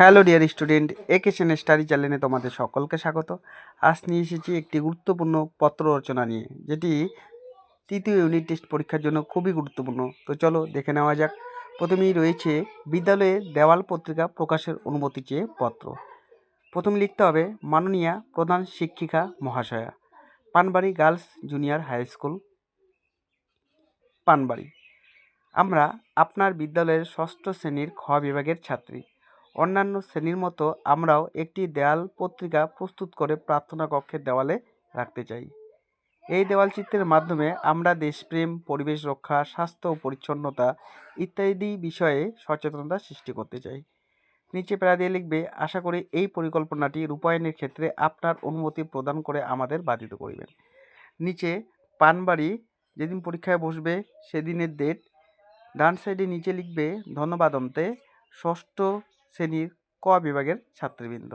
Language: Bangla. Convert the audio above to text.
Hello dear student education study চ্যানেলে তোমাদের সকলকে স্বাগত। আজ নিয়ে এসেছি একটি গুরুত্বপূর্ণ পত্র রচনা নিয়ে, যেটি তৃতীয় ইউনিট টেস্ট পরীক্ষার জন্য খুবই গুরুত্বপূর্ণ। তো চলো দেখে নেওয়া যাক। প্রথমেই রয়েছে বিদ্যালয়ে দেওয়াল পত্রিকা প্রকাশের অনুমতি চেয়ে পত্র। প্রথমে লিখতে হবে, মাননীয়া প্রধান শিক্ষিকা মহাশয়া, Panbari girls junior high school, Panbari. আমরা আপনার বিদ্যালয়ের ষষ্ঠ শ্রেণির খ বিভাগের ছাত্রী। অন্যান্য শ্রেণির মতো আমরাও একটি দেয়াল পত্রিকা প্রস্তুত করে প্রার্থনা কক্ষের দেওয়ালে রাখতে চাই। এই দেওয়াল চিত্রের মাধ্যমে আমরা দেশপ্রেম, পরিবেশ রক্ষা, স্বাস্থ্য ও পরিচ্ছন্নতা ইত্যাদি বিষয়ে সচেতনতা সৃষ্টি করতে চাই। নিচে প্যারা দিয়ে লিখবে, আশা করি এই পরিকল্পনাটি রূপায়ণের ক্ষেত্রে আপনার অনুমতি প্রদান করে আমাদের বাধিত করিবেন। নিচে, পানবাড়ি যেদিন পরীক্ষায় বসবে সেদিনের ডেট ডান সাইডে নিচে লিখবে ধন্যবাদ অন্তে ষষ্ঠ শ্রেণির ক বিভাগের ছাত্রবৃন্দ।